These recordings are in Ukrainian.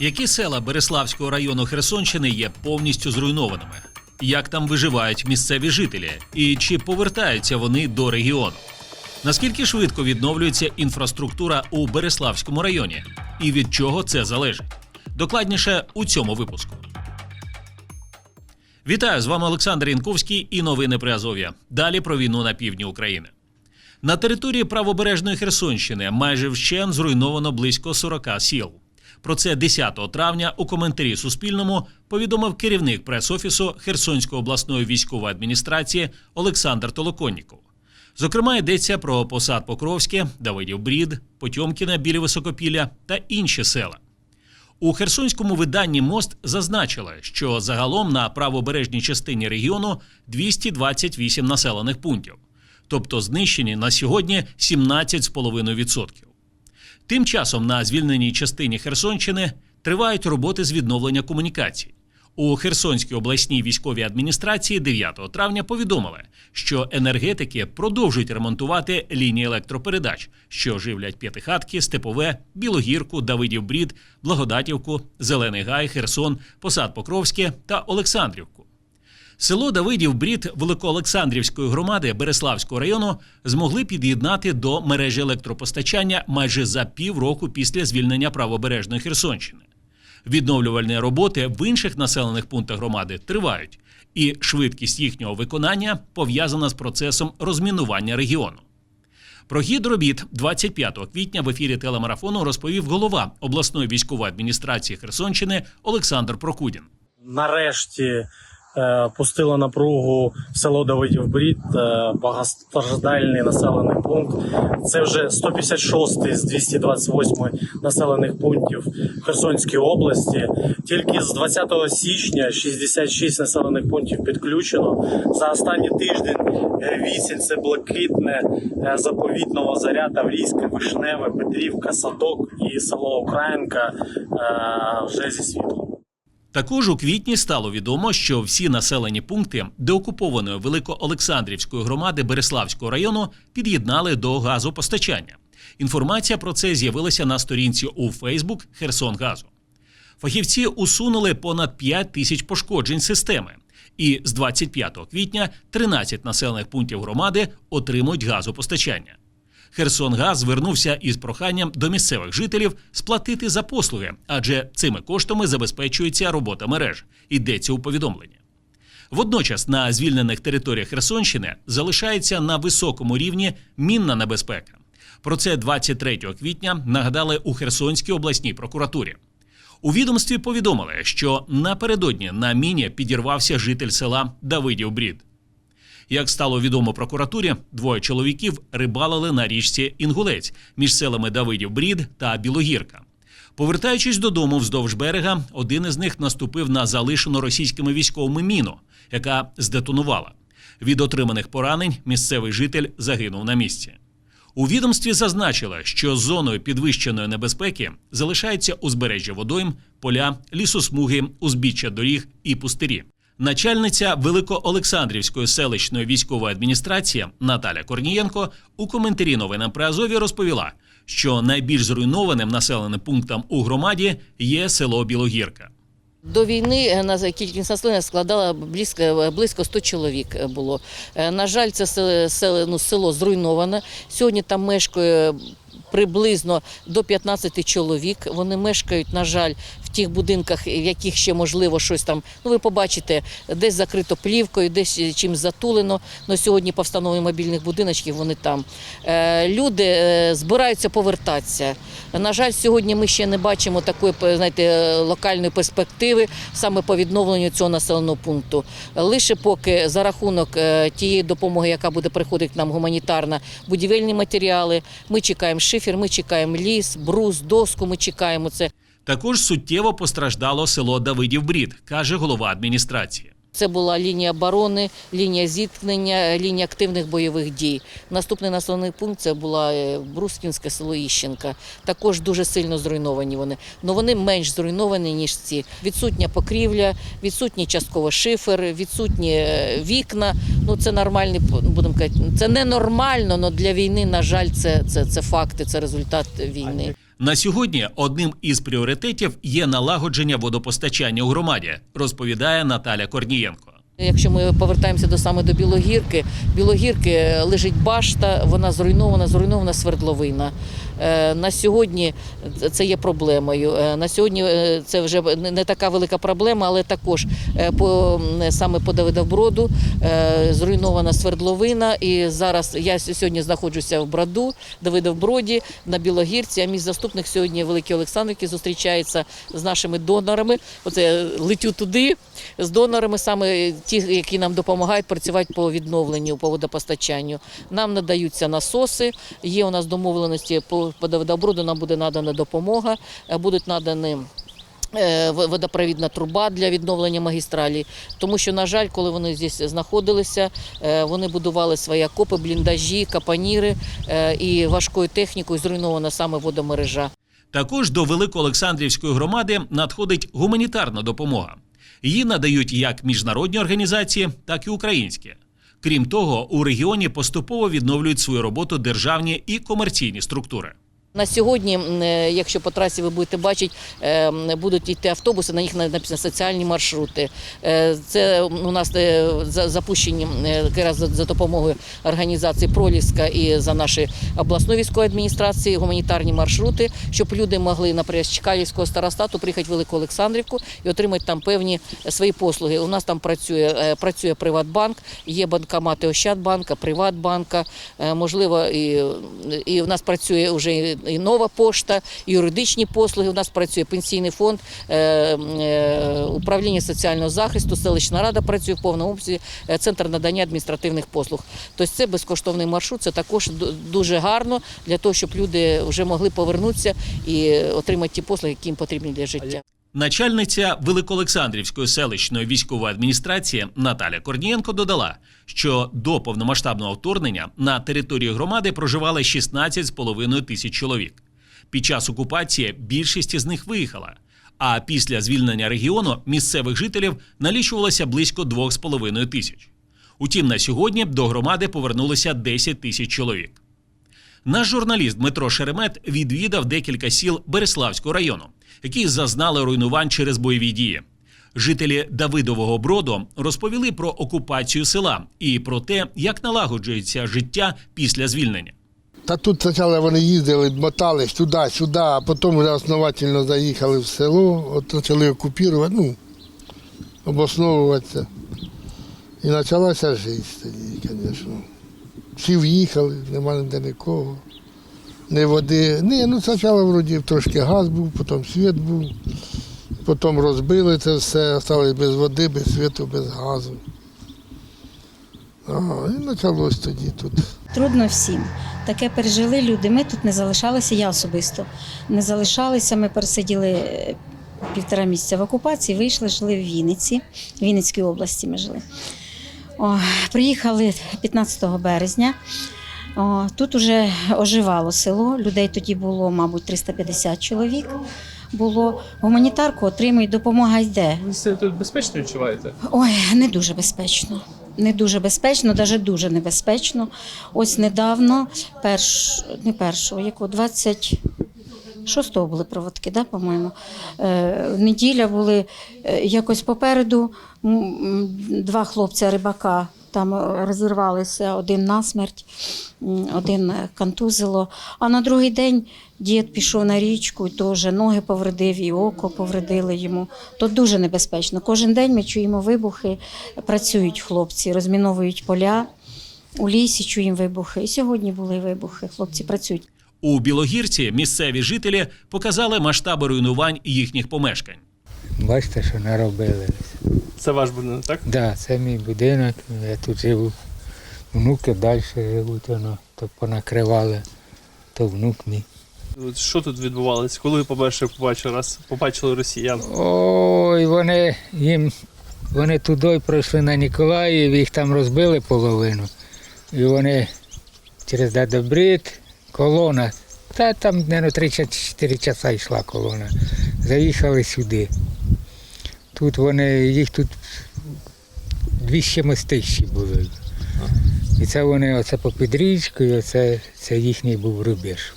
Які села Береславського району Херсонщини є повністю зруйнованими? Як там виживають місцеві жителі? І чи повертаються вони до регіону? Наскільки швидко відновлюється інфраструктура у Береславському районі? І від чого це залежить? Докладніше у цьому випуску. Вітаю з вами Олександр Янковський і новини при Азов'я. Далі про війну на півдні України. На території правобережної Херсонщини майже вщен зруйновано близько 40 сіл. Про це 10 травня у коментарі Суспільному повідомив керівник прес-офісу Херсонської обласної військової адміністрації Олександр Толоконніков. Зокрема, йдеться про посад Покровське, Давидів Брід, Потьомкіне, Білі Високопілля та інші села. У херсонському виданні Мост зазначили, що загалом на правобережній частині регіону 228 населених пунктів, тобто знищені на сьогодні 17,5%. Тим часом на звільненій частині Херсонщини тривають роботи з відновлення комунікацій. У Херсонській обласній військовій адміністрації 9 травня повідомили, що енергетики продовжують ремонтувати лінії електропередач, що живлять п'ятихатки, степове, білогірку, Давидів Брід, Благодатівку, Зелений Гай, Херсон, Посад Покровське та Олександрівку. Село Давидів Брід Великоолександрівської громади Береславського району змогли під'єднати до мережі електропостачання майже за півроку після звільнення правобережної Херсонщини. Відновлювальні роботи в інших населених пунктах громади тривають, і швидкість їхнього виконання пов'язана з процесом розмінування регіону. Про хід робіт 25 квітня в ефірі телемарафону розповів голова обласної військової адміністрації Херсонщини Олександр Прокудін. нарешті е, пустило напругу село Давидів Брід, е, багатостраждальний населений пункт. Це вже 156 з 228 населених пунктів Херсонської області. Тільки з 20 січня 66 населених пунктів підключено. За останній тиждень е, вісім це блакитне, е, заповіт Новозаря, Таврійське, Вишневе, Петрівка, Садок і село Українка вже зі світлом. Також у квітні стало відомо, що всі населені пункти деокупованої Великоолександрівської громади Береславського району під'єднали до газопостачання. Інформація про це з'явилася на сторінці у Фейсбук Херсонгазу. Фахівці усунули понад 5 тисяч пошкоджень системи. І з 25 квітня 13 населених пунктів громади отримують газопостачання. Херсонгаз звернувся із проханням до місцевих жителів сплатити за послуги, адже цими коштами забезпечується робота мереж. Йдеться у повідомленні. Водночас на звільнених територіях Херсонщини залишається на високому рівні мінна небезпека. Про це 23 квітня нагадали у Херсонській обласній прокуратурі. У відомстві повідомили, що напередодні на міні підірвався житель села Давидів Брід. Як стало відомо прокуратурі, двоє чоловіків рибалили на річці Інгулець між селами Давидів Брід та Білогірка. Повертаючись додому вздовж берега, один із них наступив на залишену російськими військовими міну, яка здетонувала. Від отриманих поранень місцевий житель загинув на місці. У відомстві зазначили, що зоною підвищеної небезпеки залишається узбережжя водойм, поля, лісосмуги, узбіччя доріг і пустирі. Начальниця Великоолександрівської селищної військової адміністрації Наталя Корнієнко у коментарі новинам при Азові розповіла, що найбільш зруйнованим населеним пунктом у громаді є село Білогірка. До війни е, на кількість населення складала близько, близько 100 чоловік е, було. Е, На жаль, це село, ну, село зруйноване. Сьогодні там мешкає приблизно до 15 чоловік. Вони мешкають, на жаль, тих будинках, в яких ще можливо щось там. Ну, ви побачите, десь закрито плівкою, десь чимось затулено. Но сьогодні по встановленню мобільних будиночків вони там. Е, Люди е, збираються повертатися. На жаль, сьогодні ми ще не бачимо такої знаєте, локальної перспективи саме по відновленню цього населеного пункту. Лише поки за рахунок е, тієї допомоги, яка буде приходити нам гуманітарна, будівельні матеріали. Ми чекаємо шифер, ми чекаємо ліс, брус, доску. Ми чекаємо це. Також суттєво постраждало село Давидів Брід, каже голова адміністрації. Це була лінія оборони, лінія зіткнення, лінія активних бойових дій. Наступний населений пункт це була е, Брускінське село Іщенка. Також дуже сильно зруйновані вони. але вони менш зруйновані, ніж ці. Відсутня покрівля, відсутній частково шифер, відсутні е, вікна. Ну це нормальні, будемо казати, це не нормально, але для війни, на жаль, це, це, це факти, це результат війни. На сьогодні одним із пріоритетів є налагодження водопостачання у громаді, розповідає Наталя Корнієнко. Якщо ми повертаємося до саме до Білогірки, Білогірки лежить башта, вона зруйнована, зруйнована свердловина. Е, На сьогодні це є проблемою. Е, На сьогодні е, це вже не така велика проблема, але також по саме по Давидовброду зруйнована свердловина. І зараз я сьогодні знаходжуся в Браду, Давидовброді, на Білогірці. А мій заступник сьогодні в Великій Олександрівці зустрічається з нашими донорами. Оце летю туди з донорами, саме ті, які нам допомагають працювати по відновленню, по водопостачанню. Нам надаються насоси. Є у нас домовленості по, Давидоброду, нам буде надана допомога, е, будуть надані. е, Водопровідна труба для відновлення магістралі, тому що, на жаль, коли вони здесь знаходилися, е, вони будували свої окопи, бліндажі, капаніри і важкою технікою зруйнована саме водомережа. Також до Великоолександрівської громади надходить гуманітарна допомога. Її надають як міжнародні організації, так і українські. Крім того, у регіоні поступово відновлюють свою роботу державні і комерційні структури. На сьогодні, е, якщо по трасі ви будете бачити, е, будуть йти автобуси, на них на- написано соціальні маршрути. Е, Це у нас за- запущені якраз за допомогою організації Проліска і за нашої обласної військової адміністрації гуманітарні маршрути, щоб люди могли, наприклад, з Чекалівського старостату приїхати в Велику Олександрівку і отримати там певні свої послуги. У нас там працює, працює Приватбанк, є банкомати Ощадбанка, Приватбанка, можливо, і, і у нас працює вже і нова пошта, юридичні послуги. У нас працює пенсійний фонд, е, е, управління соціального захисту, селищна рада працює в повному обсязі, е, центр надання адміністративних послуг. Тобто це безкоштовний маршрут. Це також дуже гарно для того, щоб люди вже могли повернутися і отримати ті послуги, які їм потрібні для життя. Начальниця Великоолександрівської селищної військової адміністрації Наталя Корнієнко додала, що до повномасштабного вторгнення на території громади проживали 16,5 тисяч чоловік. Під час окупації більшість із них виїхала. А після звільнення регіону місцевих жителів налічувалося близько 2,5 тисяч. Утім, на сьогодні до громади повернулося 10 тисяч чоловік. Наш журналіст Дмитро Шеремет відвідав декілька сіл Береславського району, які зазнали руйнувань через бойові дії. Жителі Давидового Броду розповіли про окупацію села і про те, як налагоджується життя після звільнення. Та тут спочатку вони їздили, мотались туди, сюди, а потім вже основательно заїхали в село, от почали окупувати, ну, обосновуватися. І почалася життя звісно. Всі в'їхали, нема ніде нікого. Ні води. Ні, ну спочатку вроді трошки газ був, потім світ був, потім розбили це все, залишились без води, без світу, без газу. А, і почалось тоді тут. Трудно всім. Таке пережили люди. Ми тут не залишалися, я особисто не залишалися. Ми пересиділи е, півтора місяця в окупації, вийшли, жили в Вінниці, в Вінницькій області ми жили. О, приїхали 15 березня. О, тут вже оживало село. Людей тоді було, мабуть, 350 чоловік. Було гуманітарку отримують, допомога йде. Ви себе тут безпечно відчуваєте? Ой, не дуже безпечно. Не дуже безпечно, навіть дуже небезпечно. Ось недавно, перш, не першого, якого 26-го були проводки, да, по-моєму. Е, неділя були е, якось попереду два хлопця рибака. Там е, розірвалися один насмерть, м, один контузило. А на другий день дід пішов на річку, і теж ноги повредив, і око повредили йому. То дуже небезпечно. Кожен день ми чуємо вибухи, працюють хлопці, розміновують поля. У лісі чуємо вибухи. І сьогодні були вибухи. Хлопці працюють. У Білогірці місцеві жителі показали масштаби руйнувань їхніх помешкань. Бачите, що наробили. Це ваш будинок, так? Да, це мій будинок, я тут живу. Внуки далі живуть, воно то понакривали, то внук мій. От Що тут відбувалося? Коли ви побачили, побачили раз побачили росіян? Ой, вони їм вони туди пройшли на Ніколаїв, їх там розбили половину. І вони через Дадобрид, колона. Та там, мабуть, 3-4 часа йшла колона. Заїхали сюди. Тут вони, їх тут дві ще мостищі були. І це вони оце попід річкою, оце це їхній був рубеж.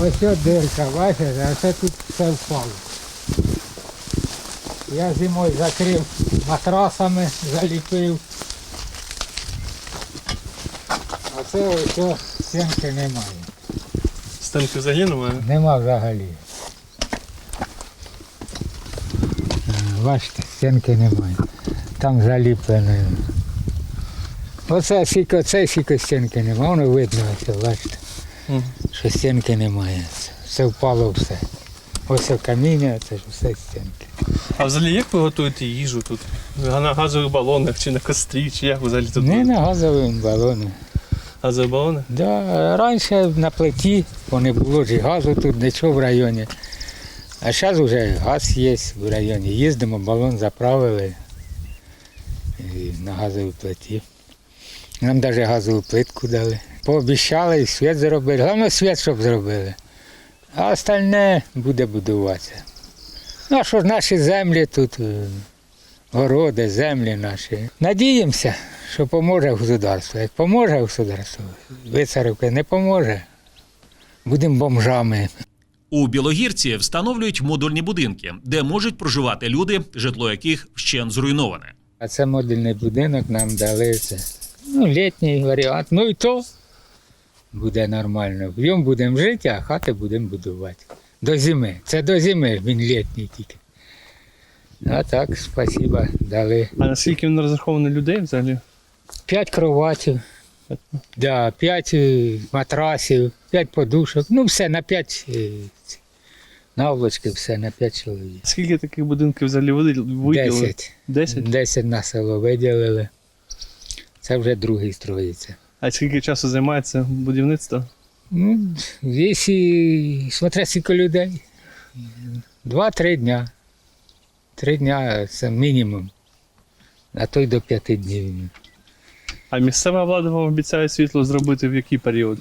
Ось от дирка, бачите, а це тут все впало. Я зимою закрив матрасами, заліпив. А це ось стінки немає. Стенки немає. Нема взагалі. Бачите, стінки немає. Там заліплено. Оце скільки, оце скільки стінки немає. Воно видно, ось, бачите, Мгм. що стінки немає. Все впало все. Ось каміння, це ж все стінки. А взагалі як ви готуєте їжу тут? На газових балонах чи на кострі, чи як взагалі тут? Не на газовому балоні. Газові балони? Да, раніше на плиті, бо не було ж газу тут, нічого в районі. А зараз вже газ є в районі. Їздимо, балон заправили і на газовій плиті. Нам навіть газову плитку дали. Пообіцяли і світ зробили. Головне світ, щоб зробили. А остальне буде будуватися. Ну, а що ж наші землі тут, е, городи, землі наші. Надіємося, що поможе государство. Як поможе государство, вицарівка не поможе. Будемо бомжами. У Білогірці встановлюють модульні будинки, де можуть проживати люди, житло яких вщент зруйноване. А це модульний будинок нам дали. Це, ну, літній варіант. Ну і то буде нормально. В ньому будемо жити, а хати будемо будувати. До зими. Це до зими він літній тільки. А так, спасіба, дали. А наскільки він розрахований людей взагалі? П'ять кроватів, да, п'ять е, матрасів, п'ять подушок. Ну, все на п'ять е, наволочки, все на п'ять чоловік. Скільки таких будинків взагалі виділили? Десять. Десять? Десять на село виділили. Це вже другий строїться. А скільки часу займається будівництво? Ну, якщо, смотря скільки людей. Два-три дня. Три дня це мінімум. А то й до п'яти днів. А місцева влада вам обіцяє світло зробити в який період?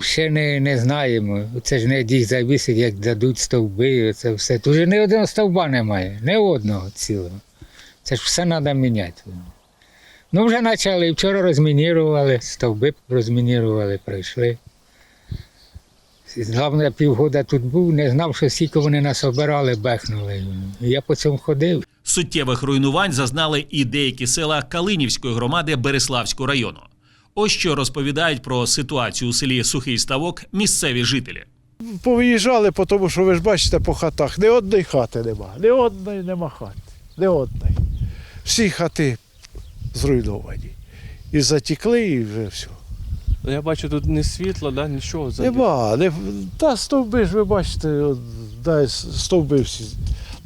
Ще не, не знаємо. Це ж не від їх зависить, як дадуть стовби, це все. Тут же ні одного стовба немає, ні одного цілого. Це ж все треба міняти. Ну, вже почали, вчора розмінірували, стовби розмінірували, пройшли. Головне, півгода тут був, не знав, що скільки вони нас обирали, бехнули. Я по цьому ходив. Суттєвих руйнувань зазнали і деякі села Калинівської громади Береславського району. Ось що розповідають про ситуацію у селі Сухий Ставок місцеві жителі. повиїжджали, тому що ви ж бачите по хатах, ні одної хати нема, ні одної нема хати, ні одної. Всі хати зруйновані. І затікли, і вже все. Я бачу, тут не світла, да, нічого. Нема. Не, та стовби ж ви бачите, от, да, стовби всі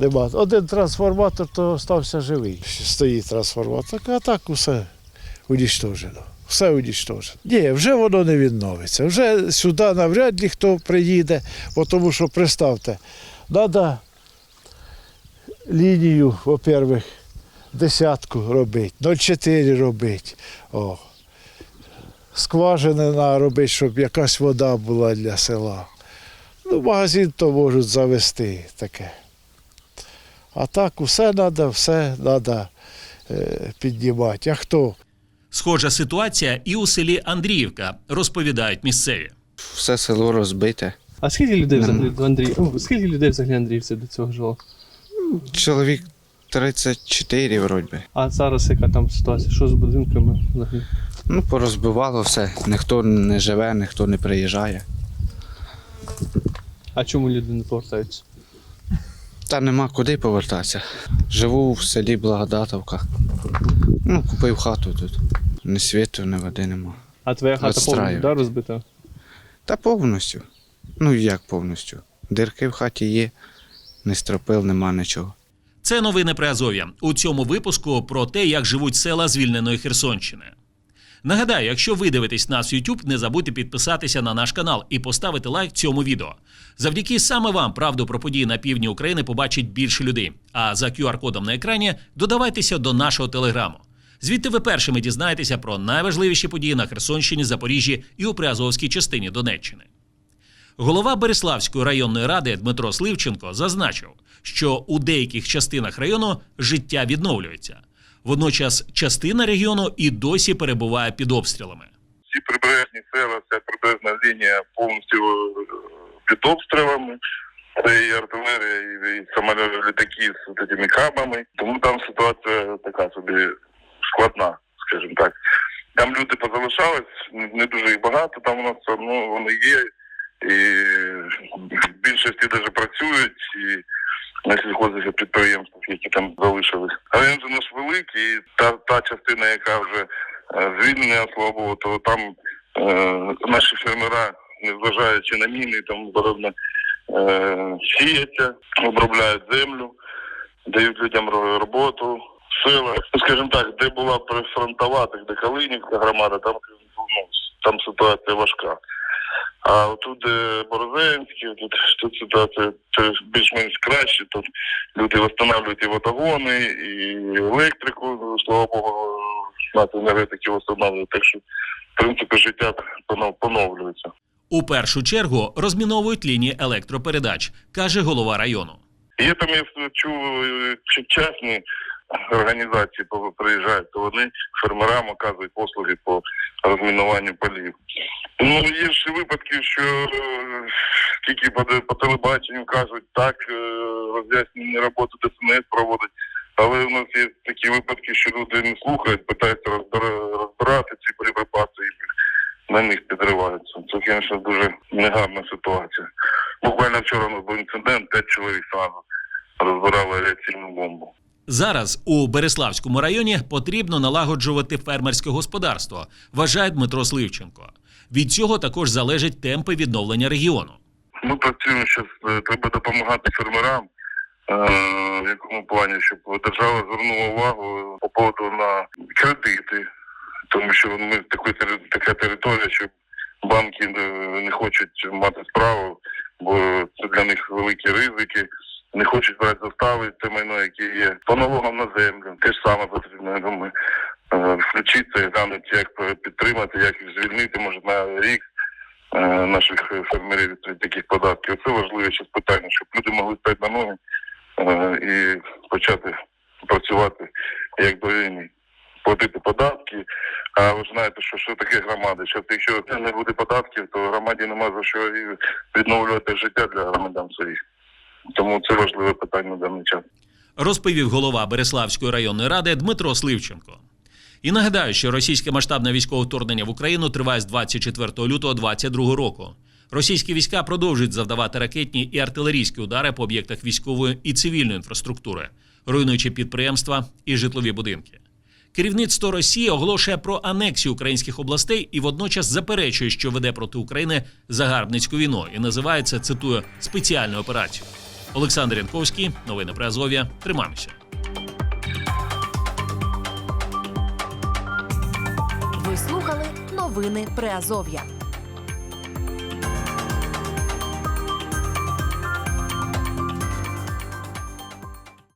нема. Один трансформатор, то стався живий. Стоїть трансформатор, а так усе унічтожено. Все унічтожено. Ні, вже воно не відновиться. Вже сюди навряд ли хто приїде, тому що представте, треба лінію, во-первых, десятку робити, 0,4 робити. О. Скважини треба робити, щоб якась вода була для села. Ну, магазин то можуть завести таке. А так усе треба, все треба піднімати. А хто? Схожа ситуація і у селі Андріївка, розповідають місцеві. Все село розбите. А скільки людей взагалі до Андрій... О, скільки людей взагалі Андріївці до цього жило? Чоловік 34 вроді. би. А зараз яка там ситуація? Що з будинками взагалі? Ну, порозбивало все. Ніхто не живе, ніхто не приїжджає. А чому люди не повертаються? Та нема куди повертатися. Живу в селі Благодатовка. Ну, купив хату тут. Ні світу, ні води нема. А твоя хата повністю да, розбита? Та повністю. Ну як повністю? Дирки в хаті є, не стропил, нема нічого. Це новини при Азов'я. У цьому випуску про те, як живуть села звільненої Херсонщини. Нагадаю, якщо ви дивитесь нас в YouTube, не забудьте підписатися на наш канал і поставити лайк цьому відео. Завдяки саме вам правду про події на півдні України побачить більше людей. А за QR-кодом на екрані додавайтеся до нашого телеграму. Звідти ви першими дізнаєтеся про найважливіші події на Херсонщині, Запоріжжі і у Приазовській частині Донеччини. Голова Береславської районної ради Дмитро Сливченко зазначив, що у деяких частинах району життя відновлюється. Водночас частина регіону і досі перебуває під обстрілами. ці прибережні села, це приблизно лінія повністю е, під обстрілами. Це і артилерія, і, самоліти, літаки з цими кабами. Тому там ситуація така собі складна, скажімо так. Там люди позалишались, не дуже їх багато, там у нас одно вони є. І в більшості навіть працюють і на сільхозних підприємствах, які там залишились. Але він же наш великий, і та, та частина, яка вже е, звільнена, слава Богу, то там е, наші фермера, незважаючи на міни, тому подобне, е, сіяться, обробляють землю, дають людям роботу. Села, ну, скажімо так, де була прифронтова, так де Калинівська громада, там ну, там ситуація важка. А отут, де Борозенський, тут, тут ситуація це більш-менш краще. Тут люди встановлюють і водогони, і електрику, слава Богу, знати енергетики встановлюють. Так що, в принципі, життя понов- поновлюється. У першу чергу розміновують лінії електропередач, каже голова району. Є там, я чув, е, чи частні організації приїжджають, то вони фермерам оказують послуги по розмінуванню полів. Ну, є ж випадки, що е, тільки по, по телебаченню кажуть, так, е, роз'яснені роботи ДСНС проводить. Але у нас є такі випадки, що люди не слухають, питаються розбирати ці боєприпаси і на них підриваються. Це, звісно, дуже негарна ситуація. Буквально вчора у нас був інцидент, п'ять чоловік сразу розбирали авіаційну бомбу. Зараз у Береславському районі потрібно налагоджувати фермерське господарство, вважає Дмитро Сливченко. Від цього також залежать темпи відновлення регіону. Ми працюємо зараз, треба допомагати фермерам. е, В якому плані, щоб держава звернула увагу по поводу на кредити, тому що ми тери- така територія, що банки не не хочуть мати справу, бо це для них великі ризики. Не хочуть брати застави, те майно, яке є по налогам на землю. Те ж саме потрібно, я думаю, е, включитися глянути, як підтримати, як їх звільнити, може на рік е, наших фермерів від таких податків. Це важливе зараз питання, щоб люди могли стати на ноги е, і почати працювати як до війни. Платити податки. А ви знаєте, що, що таке громада? Що якщо не буде податків, то громаді нема за що відновлювати життя для громадян своїх. Тому це важливе питання на даний час. розповів голова Береславської районної ради Дмитро Сливченко. І нагадаю, що російське масштабне військове вторгнення в Україну триває з 24 лютого 2022 року. Російські війська продовжують завдавати ракетні і артилерійські удари по об'єктах військової і цивільної інфраструктури, руйнуючи підприємства і житлові будинки. Керівництво Росії оголошує про анексію українських областей і водночас заперечує, що веде проти України загарбницьку війну і називає це, цитую, спеціальною операцією. Олександр Янковський, новини про Азов'я. Тримаємося. Ви слухали новини Приазов'я.